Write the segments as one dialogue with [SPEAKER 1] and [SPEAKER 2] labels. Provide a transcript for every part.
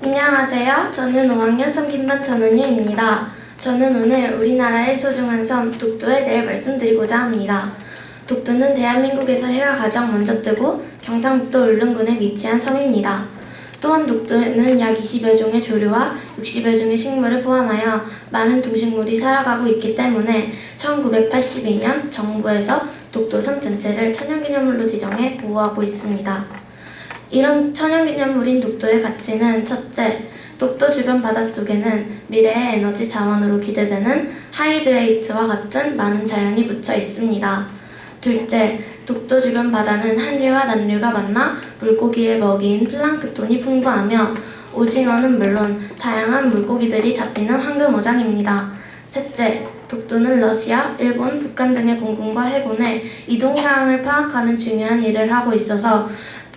[SPEAKER 1] 안녕하세요. 저는 5학년 3김반 전은유입니다. 저는 오늘 우리나라의 소중한 섬 독도에 대해 말씀드리고자 합니다. 독도는 대한민국에서 해가 가장 먼저 뜨고 경상북도 울릉군에 위치한 섬입니다. 또한 독도에는 약 20여 종의 조류와 60여 종의 식물을 포함하여 많은 동식물이 살아가고 있기 때문에 1982년 정부에서 독도섬 전체를 천연기념물로 지정해 보호하고 있습니다. 이런 천연기념물인 독도의 가치는 첫째, 독도 주변 바닷속에는 미래의 에너지 자원으로 기대되는 하이드레이트와 같은 많은 자연이 묻혀 있습니다. 둘째, 독도 주변 바다는 한류와 난류가 만나 물고기의 먹이인 플랑크톤이 풍부하며 오징어는 물론 다양한 물고기들이 잡히는 황금어장입니다. 셋째, 독도는 러시아, 일본, 북한 등의 공군과 해군의 이동 사항을 파악하는 중요한 일을 하고 있어서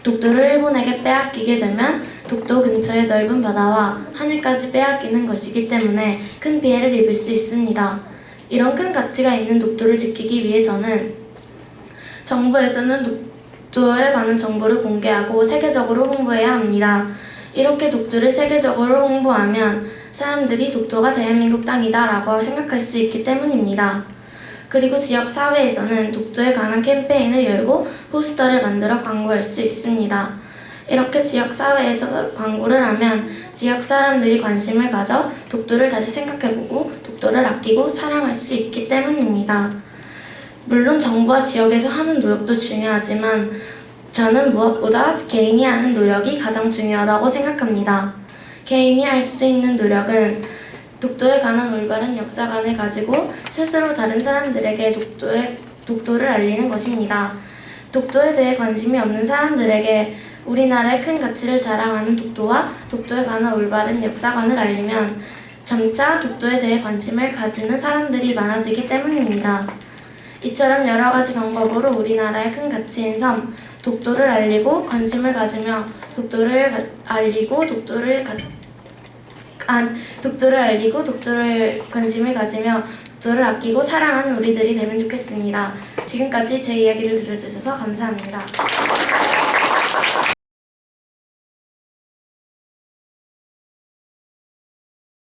[SPEAKER 1] 독도를 일본에게 빼앗기게 되면 독도 근처의 넓은 바다와 하늘까지 빼앗기는 것이기 때문에 큰 피해를 입을 수 있습니다. 이런 큰 가치가 있는 독도를 지키기 위해서는 정부에서는 독도에 관한 정보를 공개하고 세계적으로 홍보해야 합니다. 이렇게 독도를 세계적으로 홍보하면 사람들이 독도가 대한민국 땅이다라고 생각할 수 있기 때문입니다. 그리고 지역 사회에서는 독도에 관한 캠페인을 열고 포스터를 만들어 광고할 수 있습니다. 이렇게 지역 사회에서 광고를 하면 지역 사람들이 관심을 가져 독도를 다시 생각해보고 독도를 아끼고 사랑할 수 있기 때문입니다. 물론 정부와 지역에서 하는 노력도 중요하지만 저는 무엇보다 개인이 하는 노력이 가장 중요하다고 생각합니다. 개인이 할 수 있는 노력은 독도에 관한 올바른 역사관을 가지고 스스로 다른 사람들에게 독도에, 독도를 알리는 것입니다. 독도에 대해 관심이 없는 사람들에게 우리나라의 큰 가치를 자랑하는 독도와 독도에 관한 올바른 역사관을 알리면 점차 독도에 대해 관심을 가지는 사람들이 많아지기 때문입니다. 이처럼 여러 가지 방법으로 우리나라의 큰 가치인 섬, 독도를 알리고 관심을 가지며 독도를 가- 알리고 독도를 가, 아, 독도를 알리고 독도를 관심을 가지며 독도를 아끼고 사랑하는 우리들이 되면 좋겠습니다. 지금까지 제 이야기를 들어주셔서 감사합니다.